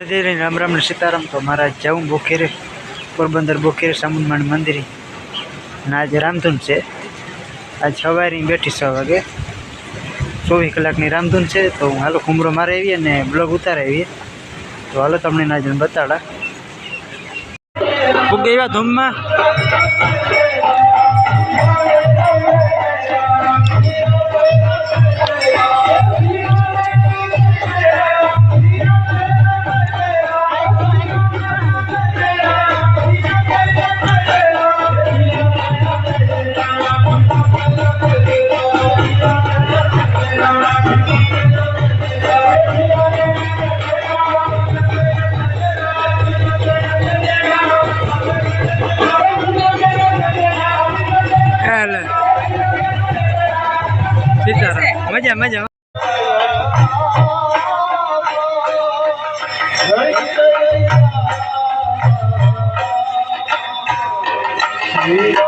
રામ રામ સીતારામ. તો મારા જાઉં બોખેરે, પોરબંદર બોખેરે સામુંડમાન મંદિરે. ના આજે રામધૂન છે. આજ સવારે બેઠી છ વાગે. ચોવીસ કલાકની રામધૂન છે, તો હું હાલો કુમરો મારે આવીએ અને બ્લોગ ઉતારે આવીએ. તો હાલો તમને જઈને બતાડા. ફૂગ એવા ધૂમમાં. જય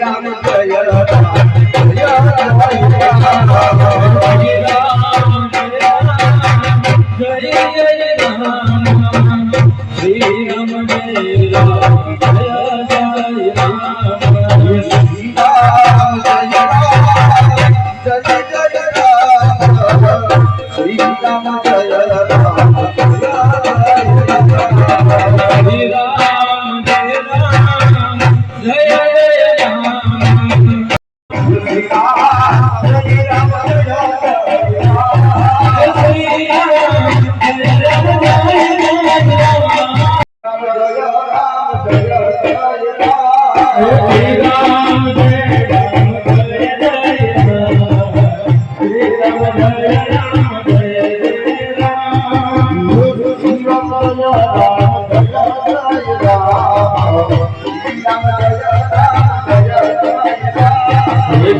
Ram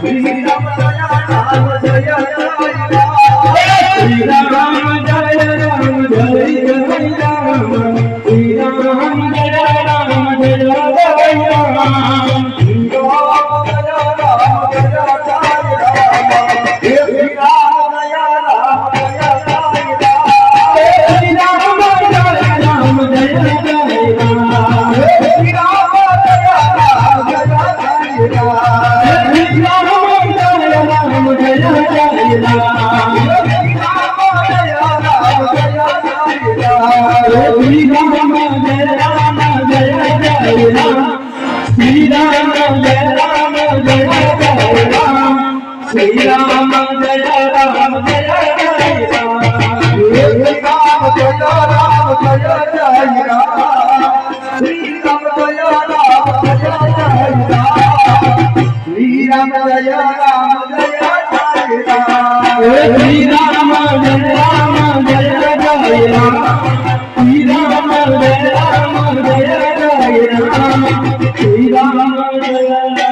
Thank you. રામ જય રામ જય રામ જય રામ જય રામ જય રામ રામ જય રામ જય Ram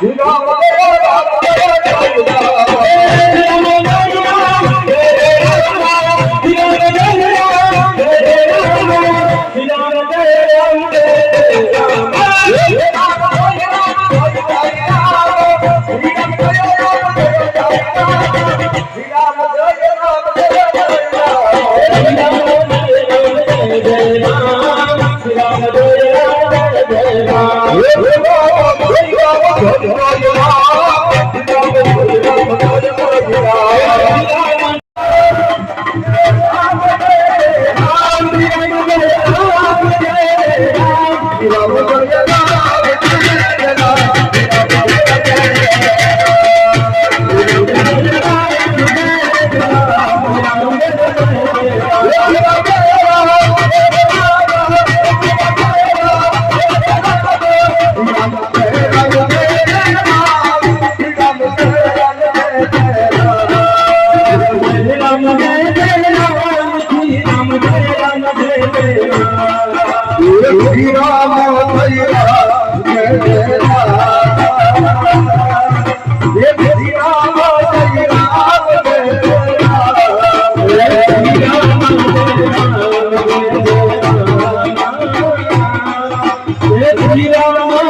Thank you. Oh, Hari Rama.